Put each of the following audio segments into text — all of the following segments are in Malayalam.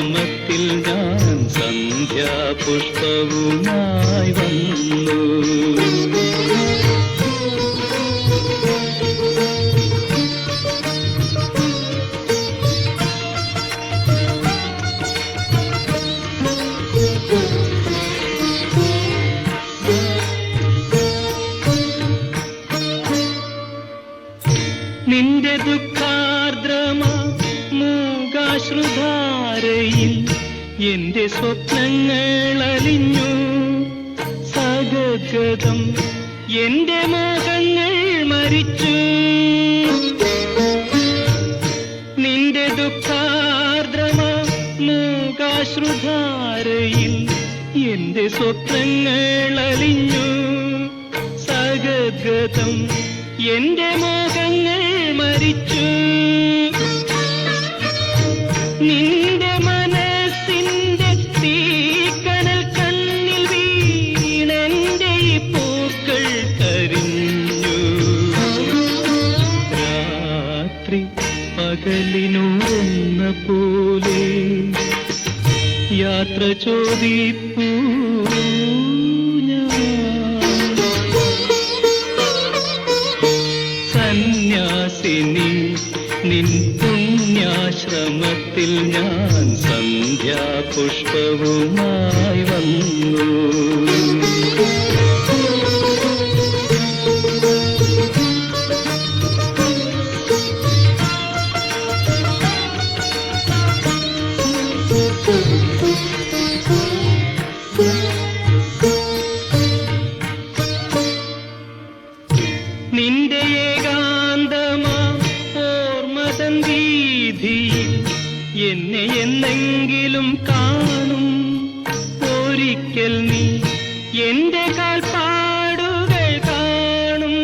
പുണ്യാശ്രമത്തിൽ ഞാൻ സന്ധ്യാപുഷ്പവുമായി വന്നു. നിന്റെ ദുഃഖാർദ്രമാ മൂകാശ്രുധാരയിൽ എന്റെ സ്വപ്നങ്ങൾ അലിഞ്ഞു. സഗദ്ഗതം എന്റെ മോഹങ്ങൾ മരിച്ചു. നിന്റെ ദുഃഖാർദ്രമ മൂകാശ്രുധാരയിൽ എന്റെ സ്വപ്നങ്ങൾ അലിഞ്ഞു. സഗദ്ഗതം എന്റെ മോഹങ്ങൾ മരിച്ചു. പകലിനോടുന്ന പോലെ യാത്ര ചോദിപ്പൂ. സന്യാസിനി നിൻ പുണ്യാശ്രമത്തിൽ ഞാൻ സന്ധ്യാപുഷ്പവുമായി വന്നു വീതിയിൽ എന്നെ എന്നെങ്കിലും കാണും. ഒരിക്കൽ നീ എന്റെ കാൽപ്പാടുകൾ കാണും.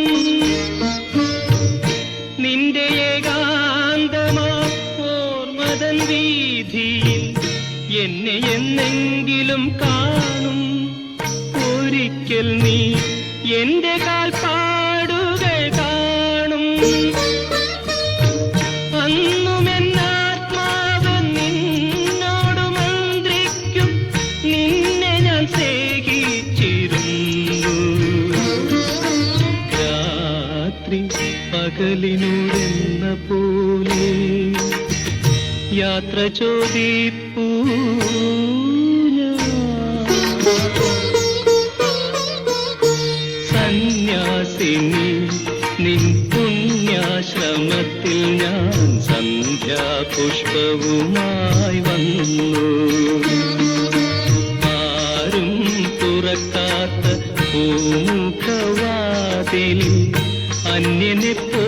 നിന്റെ ഏകാന്തമാ ഓർമ്മതൻ വീതിയിൽ എന്നെ എന്നെങ്കിലും കാണും. ഒരിക്കൽ നീ എന്റെ കാൽപ്പാടുകൾ കാണും. പകലിനോടെന്ന പോലെ യാത്ര ഞാൻ. സന്യാസിനി നിൻ പുണ്യാശ്രമത്തിൽ ഞാൻ സന്ധ്യാപുഷ്പവുമായി വന്നു ആരും തുറക്കാത്ത പൂമുഖവാതിൽ അന്യനെ പോ